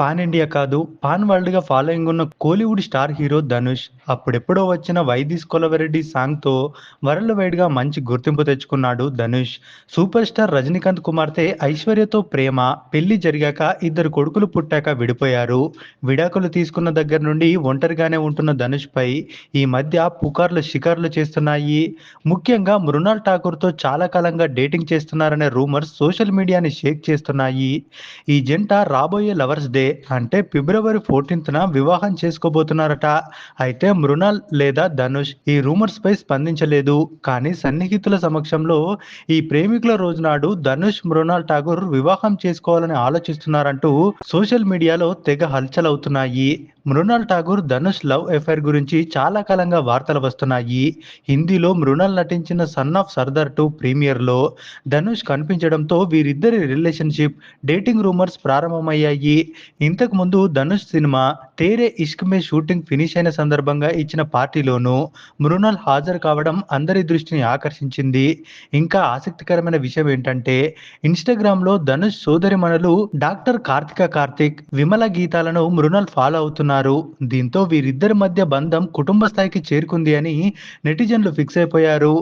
Pan India కాదు pan వరల్డ్గా following ఉన్న కోలీవుడ్ స్టార్ హీరో ధనుష్ అప్పుడెప్పుడో వచ్చిన వైదిస్ కొలవరెడ్డి సాంగ్తో వరల్డ్ వైడ్గా మంచి గుర్తింపు తెచ్చుకున్నాడు ధనుష్. సూపర్ స్టార్ రజనీకాంత్ కుమార్తె ఐశ్వర్యతో ప్రేమ పెళ్ళి జరిగాక ఇద్దరు కొడుకులు పుట్టాక విడిపోయారు. విడాకులు తీసుకున్న దగ్గర నుండి ఒంటరిగానే ఉంటున్న ధనుష్ పై ఈ మధ్య పుకార్లు షికార్లు చేస్తున్నాయి. ముఖ్యంగా మృణాల్ ఠాకూర్తో చాలా కాలంగా డేటింగ్ చేస్తున్నారనే రూమర్స్ సోషల్ మీడియాని షేక్ చేస్తున్నాయి. ఈ జంట రాబోయే లవర్స్ డే అంటే ఫిబ్రవరి ఫోర్టీన్త్న వివాహం చేసుకోబోతున్నారట. అయితే మృణాల్ లేదా ధనుష్ ఈ రూమర్స్ పై స్పందించలేదు. కానీ సన్నిహితుల సమక్షంలో ఈ ప్రేమికుల రోజు నాడు ధనుష్ మృణాల్ ఠాగూర్ వివాహం చేసుకోవాలని ఆలోచిస్తున్నారంటూ సోషల్ మీడియాలో తెగ హల్చల్ అవుతున్నాయి మృణాల్ ఠాగూర్ ధనుష్ లవ్ ఎఫైర్ గురించి చాలా కాలంగా వార్తలు వస్తున్నాయి. హిందీలో మృణాల్ నటించిన సన్ ఆఫ్ సర్దార్ టూ ప్రీమియర్లో ధనుష్ కనిపించడంతో వీరిద్దరి రిలేషన్షిప్ డేటింగ్ రూమర్స్ ప్రారంభమయ్యాయి. ఇంతకు ముందు Dhanush cinema Tere Ishk Mein shooting finish అయిన సందర్భంగా ఇచ్చిన పార్టీలోనూ మృణాల్ హాజరు కావడం అందరి దృష్టిని ఆకర్షించింది. ఇంకా ఆసక్తికరమైన విషయం ఏంటంటే ఇన్స్టాగ్రామ్లో ధనుష్ సోదరిమణులు డాక్టర్ కార్తిక కార్తిక్ విమల గీతాలను మృణాల్ ఫాలో అవుతున్నారు. దీంతో వీరిద్దరి మధ్య బంధం కుటుంబ స్థాయికి చేరుకుంది అని నెటిజన్లు ఫిక్స్ అయిపోయారు.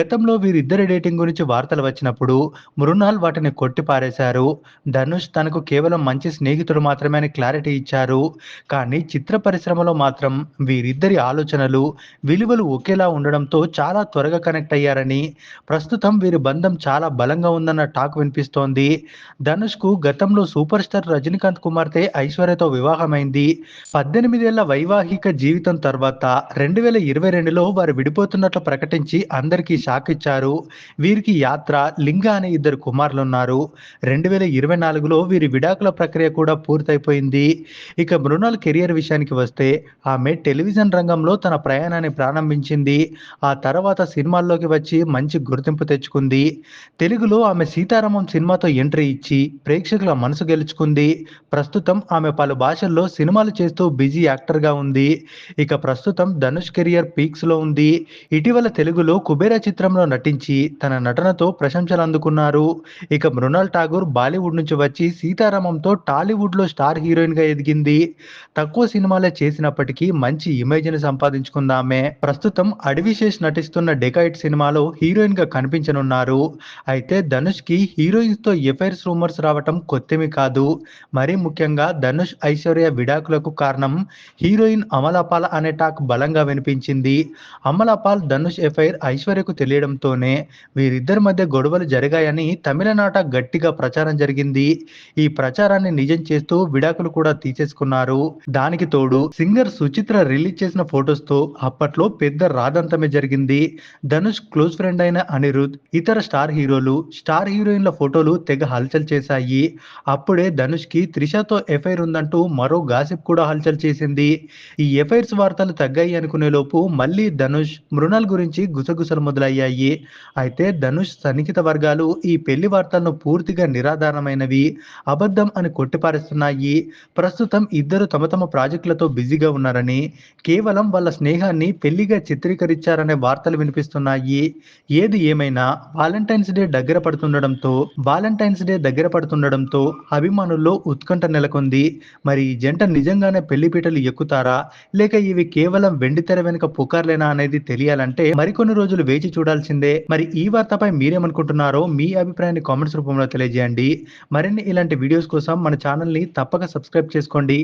గతంలో వీరిద్దరి డేటింగ్ గురించి వార్తలు వచ్చినప్పుడు మృణాల్ వాటిని కొట్టిపారేశారు. ధనుష్ తనకు కేవలం మంచి స్నేహితుడు మాత్రమే అని క్లారిటీ ఇచ్చారు. కానీ చిత్ర పరిశ్రమలో మాత్రం వీరిద్దరి ఆలోచనలు విలువలు ఒకేలా ఉండడంతో చాలా త్వరగా కనెక్ట్ అయ్యారని ప్రస్తుతం వీరి బంధం చాలా బలంగా ఉందన్న టాక్ వినిపిస్తోంది. ధనుష్కు గతంలో సూపర్ స్టార్ రజనీకాంత్ కుమార్తె ఐశ్వర్యతో వివాహమైంది. పద్దెనిమిదేళ్ళ వైవాహిక జీవితం తర్వాత రెండు వేల ఇరవై రెండులో వారు విడిపోతున్నట్లు ప్రకటించి అందరికీ షాక్ ఇచ్చారు. వీరికి యాత్ర లింగ అనే ఇద్దరు కుమారులు ఉన్నారు రెండు వేల ఇరవై నాలుగులో వీరి విడాకుల ప్రక్రియ కూడా పూర్తయిపోయింది. ఇక మృణాల్ కెరియర్ విషయానికి వస్తే ఆమె టెలివిజన్ రంగంలో తన ప్రయాణాన్ని ప్రారంభించింది. ఆ తర్వాత సినిమాల్లోకి వచ్చి మంచి గుర్తింపు తెచ్చుకుంది. తెలుగులో ఆమె సీతారామం సినిమాతో ఎంట్రీ ఇచ్చి ప్రేక్షకుల మనసు గెలుచుకుంది. ప్రస్తుతం ఆమె పలు భాషల్లో సినిమాలు చేస్తూ బిజీ యాక్టర్గా ఉంది. ఇక ప్రస్తుతం ధనుష్ కెరియర్ పీక్స్లో ఉంది. ఇటీవల తెలుగులో కుబేర చిత్రంలో నటించి తన నటనతో ప్రశంసలు అందుకున్నారు. ఇక మృణాల్ ఠాగూర్ బాలీవుడ్ నుంచి వచ్చి సీతారామంతో టాలీవుడ్లో స్టార్ హీరోయిన్గా ఎదిగింది. తక్కువ సినిమాలే చేసినప్పటికీ మంచి ఇమేజ్ని సంపాదించుకుందామే. ప్రస్తుతం అడవిశేష్ నటిస్తున్న డెకైట్ సినిమాలో హీరోయిన్గా కనిపించనున్నారు. అయితే ధనుష్కి హీరోయిన్స్తో ఎఫైర్స్ రూమర్స్ రావటం కొత్తమి కాదు. మరీ ముఖ్యంగా ధనుష్ ఐశ్వర్య విడాకులకు కారణం హీరోయిన్ అమలాపాల్ అనే టాక్ బలంగా వినిపించింది. అమలాపాల్ ధనుష్ ఎఫైర్ ఐశ్వర్యకు తెలియడంతోనే వీరిద్దరి మధ్య గొడవలు జరిగాయని తమిళనాట గట్టిగా ప్రచారం జరిగింది. ఈ ప్రచారాన్ని నిజం చేస్తూ విడాకులు కూడా తీసేసుకున్నారు. దానికి తోడు సింగర్ సుచిత్ర రిలీజ్ చేసిన ఫొటోస్తో అప్పట్లో పెద్ద రాదంతమే జరిగింది. ధనుష్ క్లోజ్ ఫ్రెండ్ అయిన అనిరుద్ ఇతర స్టార్ హీరోలు స్టార్ హీరోయిన్ల ఫోటోలు తెగ హల్చల్ చేశాయి. అప్పుడే ధనుష్కి త్రిషతో ఎఫైర్ ఉందంటూ మరో గాసిప్ కూడా హల్చల్ చేసింది. ఈ ఎఫైర్స్ వార్తలు తగ్గాయి అనుకునే లోపు మళ్ళీ ధనుష్ మృణాల్ గురించి గుసగుసలు మొదలయ్యాయి. అయితే ధనుష్ సన్నిహిత వర్గాలు ఈ పెళ్ళి వార్తలను పూర్తిగా నిరాధారమైనవి అబద్ధం అని కొట్టిపారేస్తున్నాయి. ప్రస్తుతం ఇద్దరు తమ తమ ప్రాజెక్టులతో బిజీగా ఉన్నారని కేవలం వాళ్ళ స్నేహాన్ని పెళ్ళిగా చిత్రీకరించారనే వార్తలు వినిపిస్తున్నాయి. ఏది ఏమైనా వాలంటైన్స్ డే దగ్గర పడుతుండడంతో వాలంటైన్స్ డే దగ్గర పడుతుండడంతో అభిమానుల్లో ఉత్కంఠ నెలకొంది. మరి ఈ జంట నిజంగానే పెళ్ళిపీటలు ఎక్కుతారా? లేక ఇవి కేవలం వెండి తెర వెనుక పుకార్లేనా అనేది తెలియాలంటే మరికొన్ని రోజులు వేచి చూడాల్సిందే. మరి ఈ వార్తపై మీరేమనుకుంటున్నారో మీ అభిప్రాయాన్ని కామెంట్స్ రూపంలో తెలియజేయండి. మరిన్ని ఇలాంటి వీడియోస్ కోసం మన ఛానల్ని తప్పక సబ్స్క్రైబ్ చేసుకోండి.